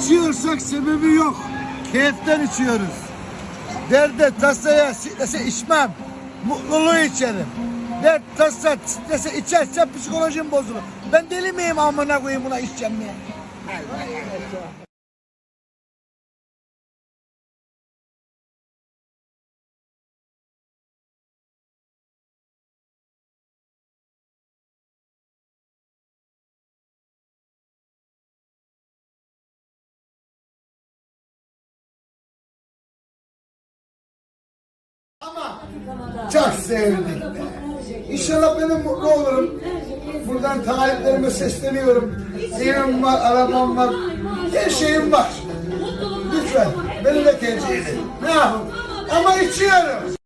İçiyorsak sebebi yok. Keyiften içiyoruz. Derde, tasaya, strese içmem. Mutluluğu içerim. Dert, tasa, strese içersem psikolojim bozulur. Ben deli miyim amına koyayım buna içeceğim ya? Çok sevdik be. İnşallah ben de mutlu olurum. Buradan taliplerime sesleniyorum. Evim var, arabam var. Her şeyim var. Lütfen beni de tercih edin. Ne yapayım? Ama içiyorum.